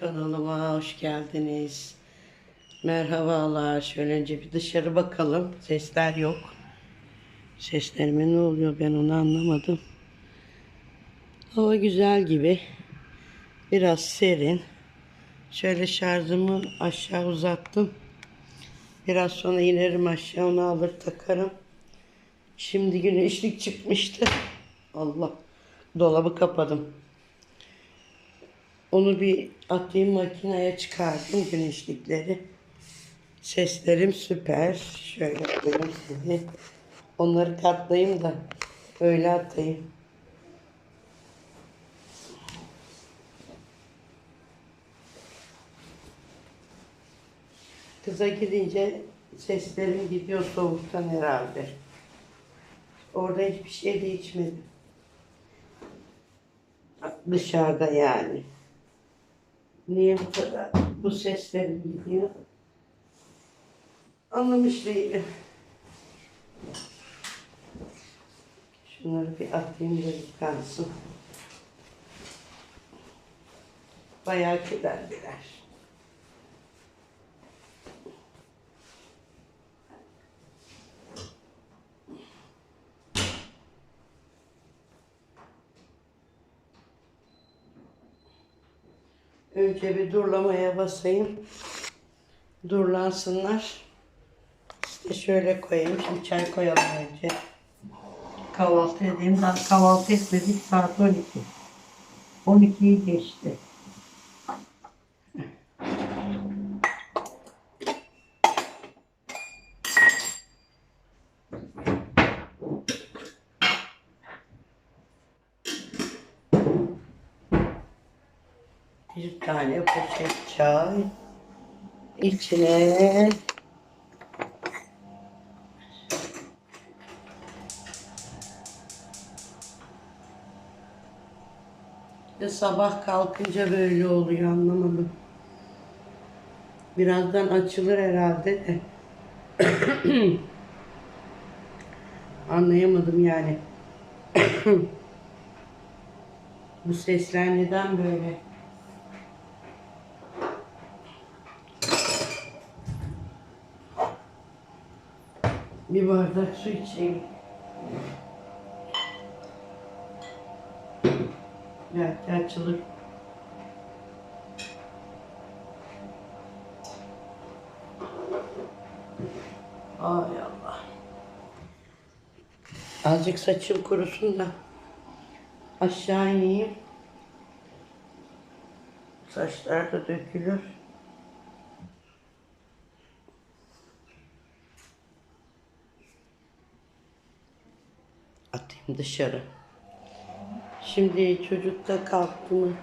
Kanalıma hoş geldiniz. Merhabalar. Şöyle önce bir dışarı bakalım. Sesler yok. Seslerime ne oluyor ben onu anlamadım. Hava güzel gibi. Biraz serin. Şöyle şarjımı aşağı uzattım. Biraz sonra inerim aşağı onu alır takarım. Şimdi güneşlik çıkmıştı. Allah. Dolabı kapadım. Onu bir atayım makineye çıkardım güneşlikleri. Seslerim süper. Şöyle koyayım sizi. Onları katlayayım da öyle atayım. Kıza gidince seslerim gidiyor soğuktan herhalde. Orada hiçbir şey de içmedim. Dışarıda yani. Niye bu kadar bu seslerim gidiyor? Anlamış değilim. Şunları bir atayım da yıkansın. Bayağı kederliler. Önce bir durlamaya basayım. Durlansınlar. İşte şöyle koyayım. Şimdi çay koyalım önce. Kahvaltı edeyim. Daha kahvaltı etmedik. Saat 12. 12'yi geçti. Bir tane poşet çay. İçine de sabah kalkınca böyle oluyor anlamadım. Birazdan açılır herhalde de. Anlayamadım yani. Bu sesler neden böyle? Bir bardak su içeyim. Belki açılır. Ay Allah. Azıcık saçım kurusun da aşağı ineyim. Saçlar da dökülür. Atayım dışarı. Şimdi çocuk da kalktı mı?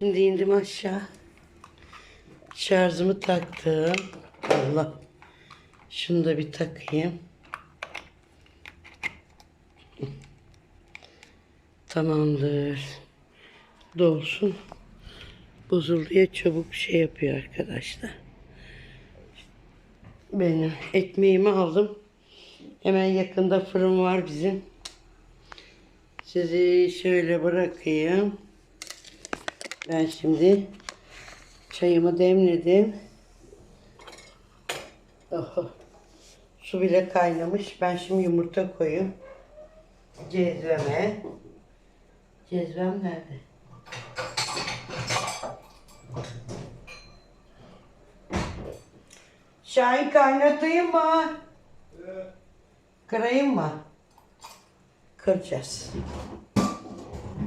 Şimdi indim aşağı. Şarjımı taktım. Allah. Şunu da bir takayım. Tamamdır. Dolsun. Bozulduya çabuk şey yapıyor arkadaşlar. Benim ekmeğimi aldım. Hemen yakında fırın var bizim. Sizi şöyle bırakayım. Ben şimdi çayımı demledim. Oho. Su bile kaynamış. Ben şimdi yumurta koyayım. Cezveme. Cezvem nerede? Şahin kaynatayım mı? Kırayım mı? Kıracağız.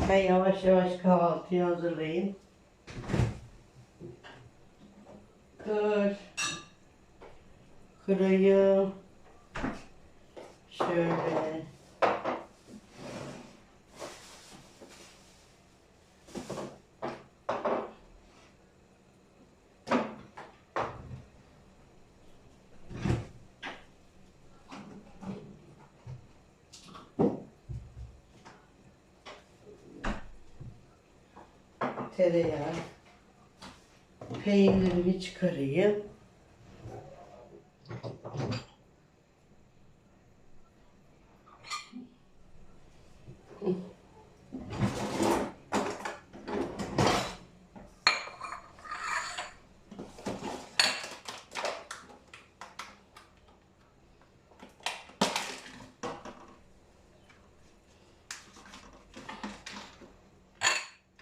Ben yavaş yavaş kahvaltıyı hazırlayayım. Kır. Kırayım. Şöyle. tereyağı, peynirimi çıkarayım.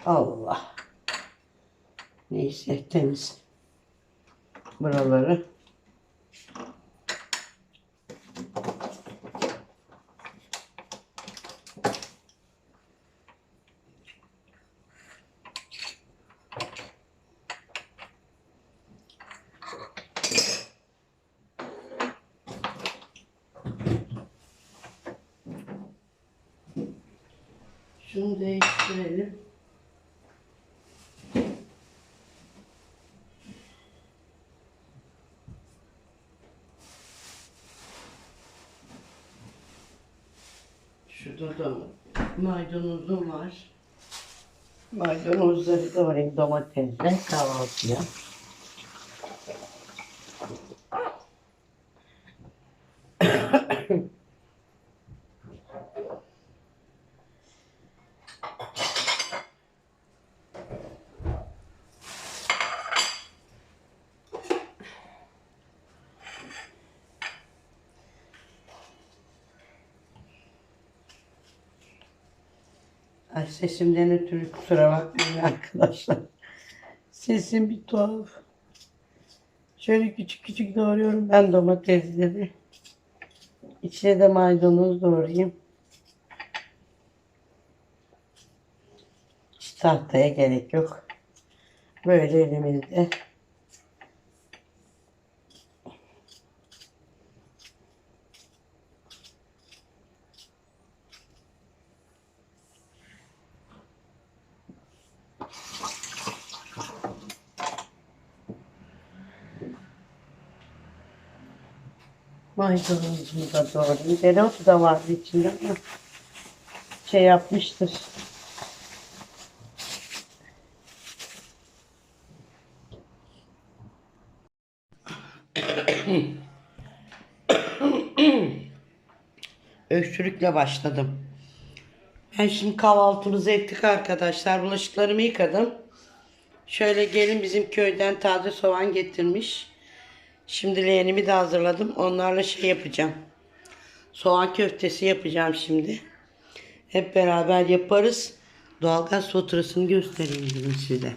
Allah. Neyse temiz. Buraları. Şunu değiştirelim. Da maydanozum var. Maydanozları doğrayayım domatesle kahvaltıya. Ay sesimden ötürü kusura bakmayın arkadaşlar. Sesim bir tuhaf. Şöyle küçük küçük doğruyorum ben domatesleri. İçine de maydanoz doğrayayım. Hiç tahtaya gerek yok. Böyle elimizde. Maydanozumu da doğrayayım. Dereotu da vardı içinde ama şey yapmıştır. Öksürükle başladım. Ben şimdi kahvaltımızı ettik arkadaşlar. Bulaşıklarımı yıkadım. Şöyle gelin bizim köyden taze soğan getirmiş. Şimdi leğenimi de hazırladım. Onlarla şey yapacağım. Soğan köftesi yapacağım şimdi. Hep beraber yaparız. Doğalgaz faturasını göstereyim dedim size.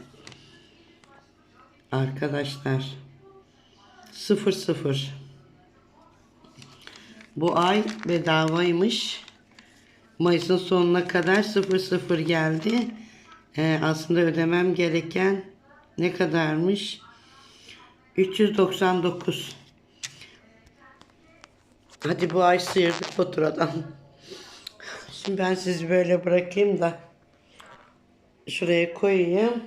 Arkadaşlar. 00 Bu ay bedavaymış. Mayıs'ın sonuna kadar 00 geldi. Ee, aslında ödemem gereken ne kadarmış? 399. Hadi bu ay sıyırdık faturadan. Şimdi ben sizi böyle bırakayım da şuraya koyayım.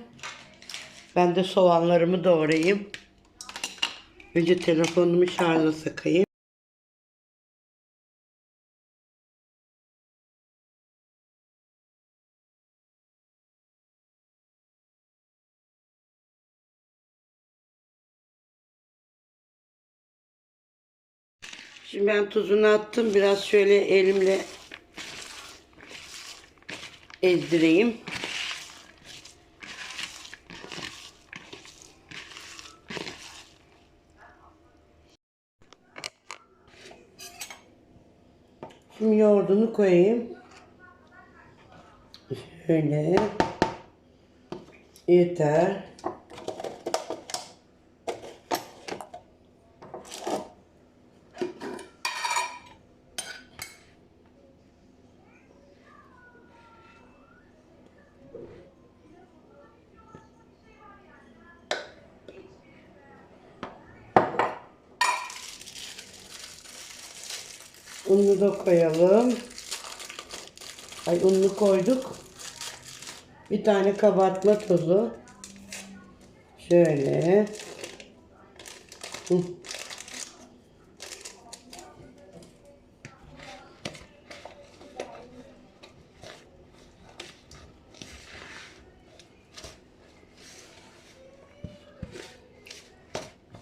Ben de soğanlarımı doğrayayım. Önce telefonumu şarja takayım. Şimdi ben tuzunu attım. Biraz şöyle elimle ezdireyim. Şimdi yoğurdunu koyayım. Şöyle. Yeter. Ununu da koyalım. Ay ununu koyduk. Bir tane kabartma tozu. Şöyle. Hı.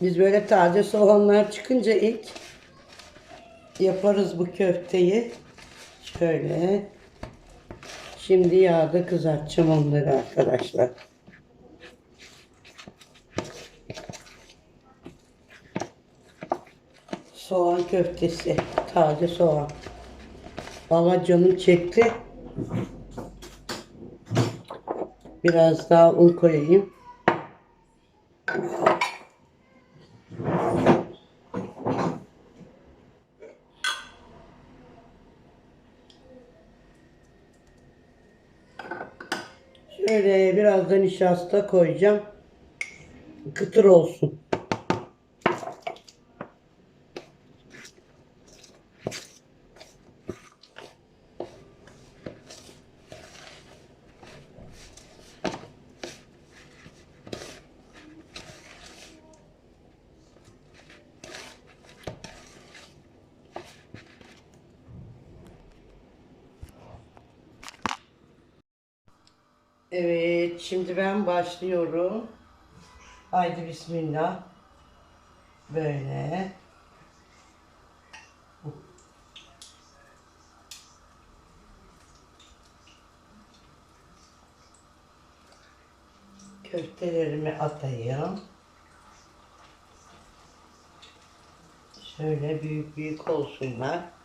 Biz böyle taze soğanlar çıkınca ilk yaparız bu köfteyi. Şöyle. Şimdi yağda kızartacağım onları arkadaşlar. Soğan köftesi. Taze soğan. Valla canım çekti. Biraz daha un koyayım. Şöyle nişasta koyacağım. Kıtır olsun. Evet, şimdi ben başlıyorum. Haydi bismillah. Böyle. Köftelerimi atayım. Şöyle büyük büyük olsunlar.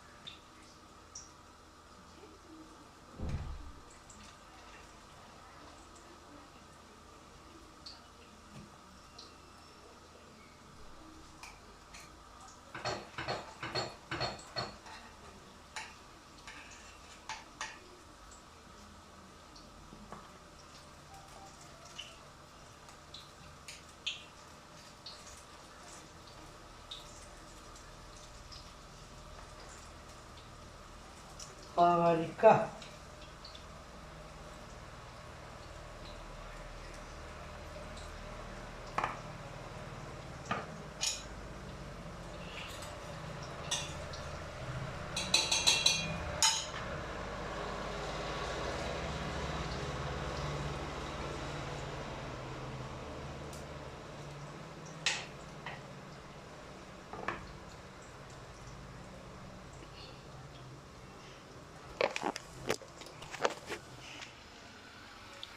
Harika.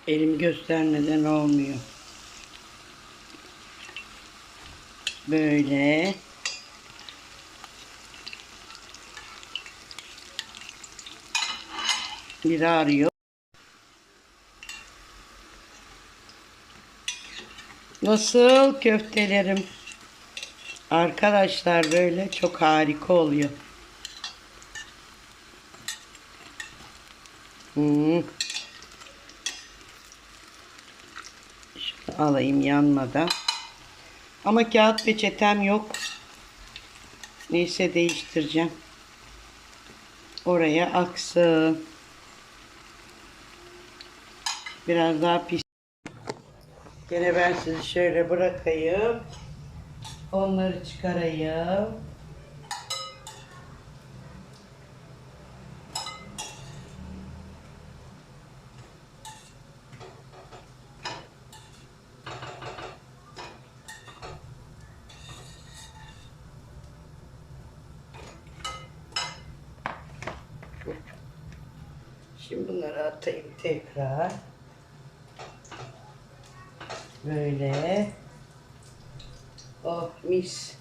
Elimi göstermeden olmuyor. Böyle. Biri arıyor. Nasıl köftelerim? Arkadaşlar böyle çok harika oluyor. Hmm. Alayım yanmadan. Ama kağıt peçetem yok. Neyse değiştireceğim. Oraya aksın. Biraz daha pis. Gene ben sizi şöyle bırakayım. Onları çıkarayım. Şimdi bunları atayım tekrar. Böyle. Oh mis.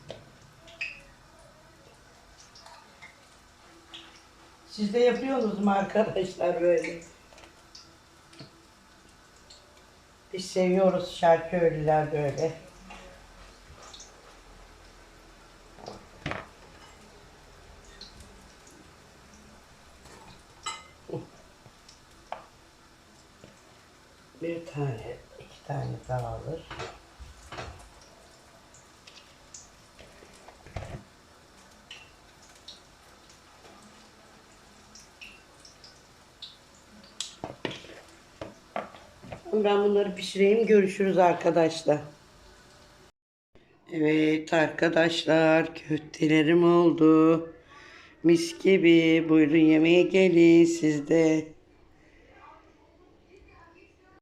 Siz de yapıyorsunuz mu arkadaşlar böyle? Biz seviyoruz şarkölüler böyle. Bir tane, iki tane daha alır. Ben bunları pişireyim. Görüşürüz arkadaşlar. Evet arkadaşlar köftelerim oldu. Mis gibi. Buyurun yemeğe gelin siz de.